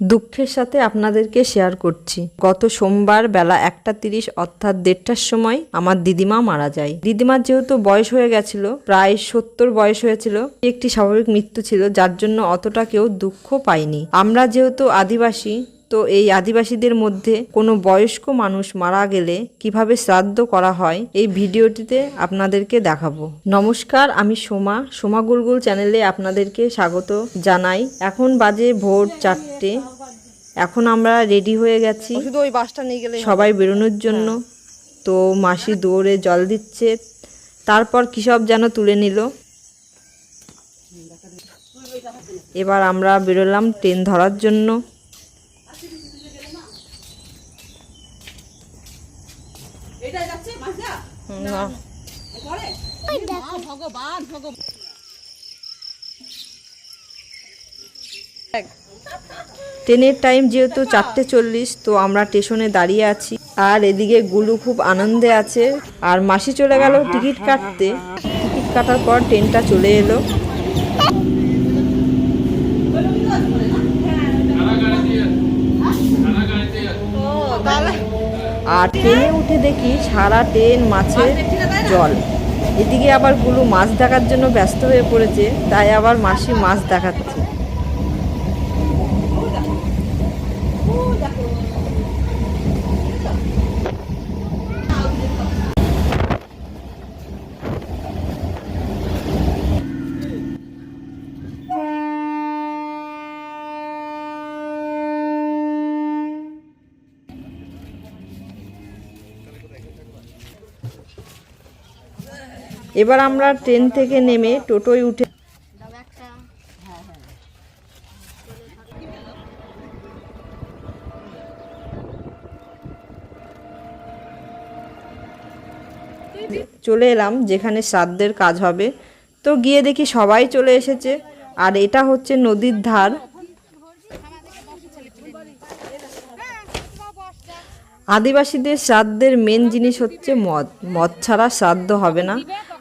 দুঃখের সাথে আপনাদেরকে শেয়ার করছি। গত সোমবার বেলা একটা তিরিশ অর্থাৎ দেড়টার সময় আমার দিদিমা মারা যায়। দিদিমার যেহেতু বয়স হয়ে গেছিল, প্রায় সত্তর বয়স হয়েছিল একটি স্বাভাবিক মৃত্যু ছিল, যার জন্য অতটা কেউ দুঃখ পায়নি। আমরা যেহেতু আদিবাসী তো এই আদিবাসীদের মধ্যে কোনো বয়স্ক মানুষ মারা গেলে কীভাবে শ্রাদ্ধ করা হয় এই ভিডিওটিতে আপনাদেরকে দেখাবো। নমস্কার আমি সোমা। সোমা গুলগুল চ্যানেলে আপনাদেরকে স্বাগত জানাই। এখন বাজে ভোর চারটে। এখন আমরা রেডি হয়ে গেছি। শুধু ওই বাসটা নিয়ে গেলে সবাই বেরোনোর জন্য। তো মাসি দৌড়ে জল দিচ্ছে। তারপর কী সব যেন তুলে নিল। এবার আমরা বেরোলাম ট্রেন ধরার জন্য। না। ট্রেনের টাইম যেহেতু চারটে চল্লিশ তো আমরা স্টেশনে দাঁড়িয়ে আছি। আর এদিকে গুলু খুব আনন্দে আছে। আর মাসি চলে গেল টিকিট কাটতে। টিকিট কাটার পর ট্রেনটা চলে এলো। তাহলে আর ট্রেনে উঠে দেখি সারা ট্রেন মাছের জল। এদিকে আবার গুলু মাছ দেখার জন্য ব্যস্ত হয়ে পড়েছে, তাই আবার মাসি মাছ দেখাচ্ছে। এবার আমরা ট্রেন থেকে নেমে টোটোয় উঠে চলে এলাম যেখানে শ্রাদ্ধের কাজ হবে। তো গিয়ে দেখি সবাই চলে এসেছে। আর এটা হচ্ছে নদীর ধার। আদিবাসীদের শ্রাদ্ধের মেন জিনিস হচ্ছে মদ। মদ ছাড়া শ্রাদ্ধ হবে না।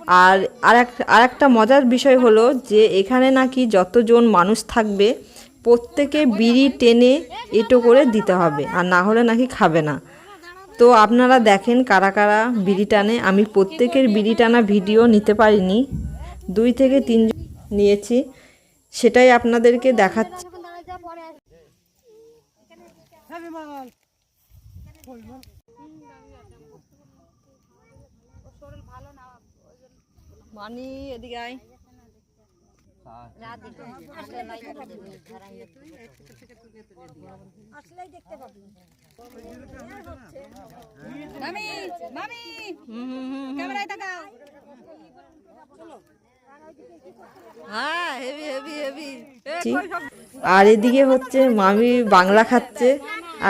আর আর এক আর একটা মজার বিষয় হলো যে এখানে নাকি যতজন মানুষ থাকবে প্রত্যেকে বিড়ি টেনে এটো করে দিতে হবে আর না হলে নাকি খাবে না। তো আপনারা দেখেন কারা কারা বিড়ি টানে। আমি প্রত্যেকের বিড়ি টানা ভিডিও নিতে পারিনি। দুই থেকে তিনজন নিয়েছি। সেটাই আপনাদেরকে দেখাচ্ছি। মানি এদিকে আয়। মামি মামি ক্যামেরায় তাকাও। হ্যাঁ হেভি হেভি হেভি আর এদিকে হচ্ছে মামি বাংলা খাচ্ছে।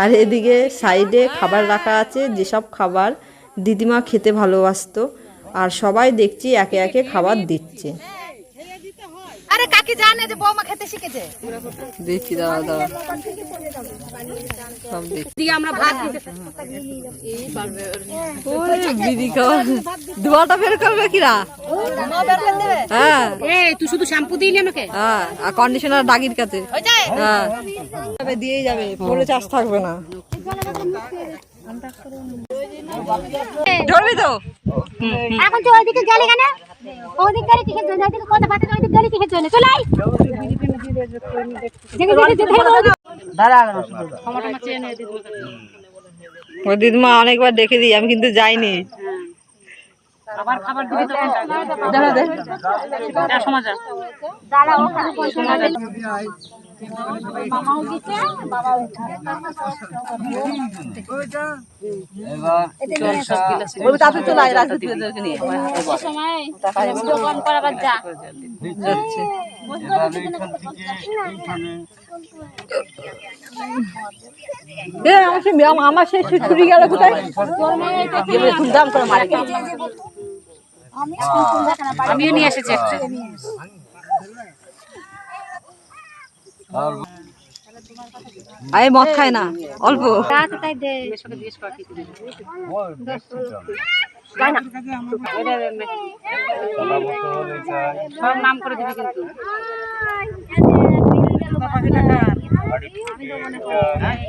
আর এদিকে সাইডে খাবার রাখা আছে যেসব খাবার দিদিমা খেতে ভালোবাসতো। আর সবাই দেখছি একে একে খাবার দিচ্ছে। আরে কাকি জানে যে বৌমা খেতে শিখেছে। দিচ্ছি দাঁড়া দাঁড়া সব দিচ্ছি আমরা ভাত ওরে বিড়ি খাওয়া ধোয়াটা বের করবে কিরা? হ্যাঁ। এ তুই শুধু শ্যাম্পু দিলি আমাকে? হ্যাঁ আর কন্ডিশনার ডাগির কাছে। হ্যাঁ দিয়েই যাবে পরে চাষ থাকবে না। ধরবি তো? এখন তুই ওইদিকে গেলি কেন? ওইদিক গেলি কিসের জন্য? ওইদিকে কথা বার্তা ওইদিক গেলি কিসের জন্য? চলে আই ও দিদিমা অনেকবার দেখে দিই আমি কিন্তু যাইনি। দাঁড়া আমার সে ছুরি গেল কোথায়? এবারে ধুমধাম করে মারে আমিও নিয়ে এসেছি একটা। আরে মদ খায় না অল্প। দে। সব নাম করে দিবি কিন্তু। আয়,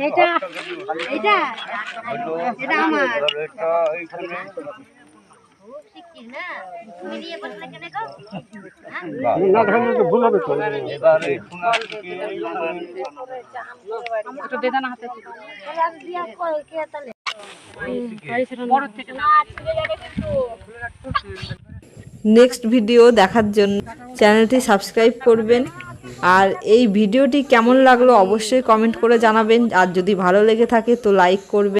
এটা। এটা এটা আমার। নেক্সট ভিডিও দেখার জন্য চ্যানেলটি সাবস্ক্রাইব করবেন। আর এই ভিডিওটি কেমন লাগল অবশ্যই কমেন্ট করে জানাবেন। আর যদি ভালো লেগে থাকে তো লাইক করবেন।